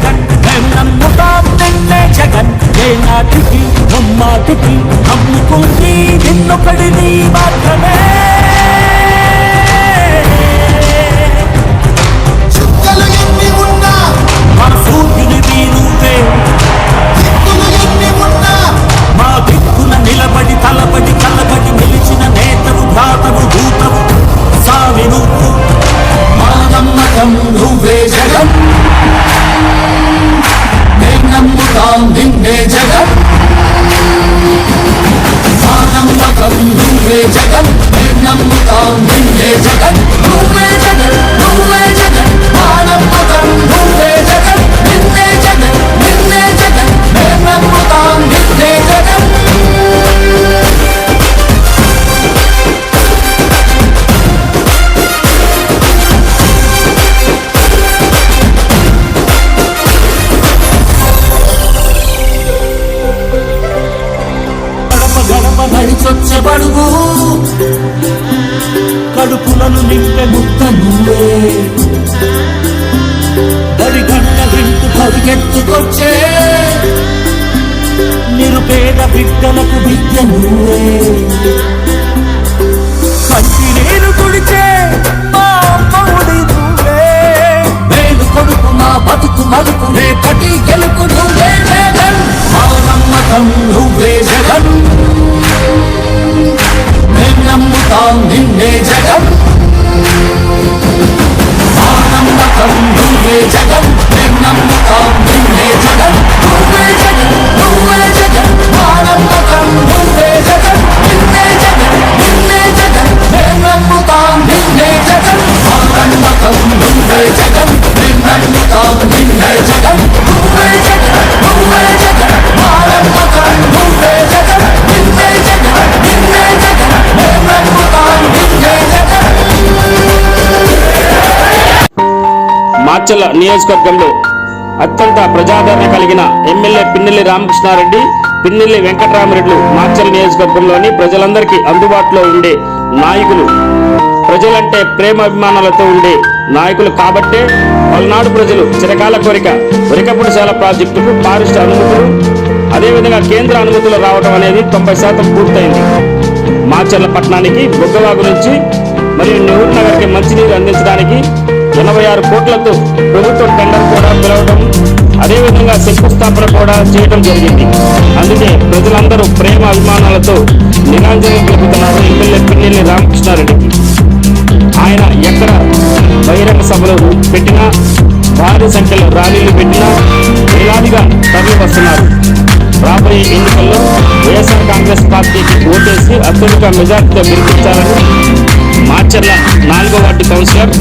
జగన్ మేం నమ్ముతాం నిన్నే జగన్. ఏ నాటికి నమ్మాటికి నమ్ముకుంది నిన్నొకడిని మాత్రమే. చుక్కలు ఎన్ని ఉన్నా మా సూర్యునివి నువ్వే దిక్కులు ఎన్ని ఉన్నా మా దిక్కున నిలబడి తలబడి కలబడి నిలిచిన నేతవు భ్రాతవు భూతవు సావి నువ్వు. మా నమ్మకం నువ్వే జగన్. నమ్ముతాం నిన్నే జగన్ మా నమ్మకం నువ్వే జగన్ మేం నమ్ముతాం నిన్నే జగన్ గడప బడుగు కడుపులను నింపె ముక్త నువ్వే. బడి గంట వింటు పరిగెత్తుకొచ్చే. నిరుపేద బిడ్డలకు విద్య నువ్వే. నమ్ముతాం మాచర్ల నియోజకవర్గంలో అత్యంత ప్రజాదరణ కలిగిన ఎమ్మెల్యే పిన్నెల్లి రామకృష్ణారెడ్డి పిన్నెల్లి వెంకటరామరెడ్డి మాచర్ల నియోజకవర్గంలోని ప్రజలందరికీ అందుబాటులో ఉండే నాయకులు. ప్రజలంటే ప్రేమ అభిమానాలతో ఉండే నాయకులు కాబట్టే పల్నాడు ప్రజలు చిరకాల కోరిక వెరికపుడిశాల ప్రాజెక్టుకు పారిష్ట అనుమతులు అదేవిధంగా కేంద్ర అనుమతులు రావడం అనేది తొంభై శాతం పూర్తయింది. మాచర్ల పట్టణానికి బొగ్గవాగు నుంచి మరియు నెహ్రూ నగర్కి మంచినీరు అందించడానికి ఎనభై ఆరు కోట్లతో ప్రభుత్వం టెండర్ కూడా పిలవడం అదేవిధంగా శంకుస్థాపన కూడా చేయడం జరిగింది. అందుకే ప్రజలందరూ ప్రేమ అభిమానాలతో నిరాంజనం తెలుపుతున్నారు ఎమ్మెల్యే పిన్నెల్లి రామకృష్ణారెడ్డికి ఆయన ఎక్కడ బహిరంగ సభలు పెట్టినా భారీ సంఖ్యలో ర్యాలీలు పెట్టినా వేలాదిగా తరలి వస్తున్నారు. రాబోయే ఎన్నికల్లో వైఎస్ఆర్ కాంగ్రెస్ పార్టీకి ఓటేసి అత్యధిక మెజార్టీతో గెలిపించాలని మార్చర్ల నాలుగో వార్డు కౌన్సిలర్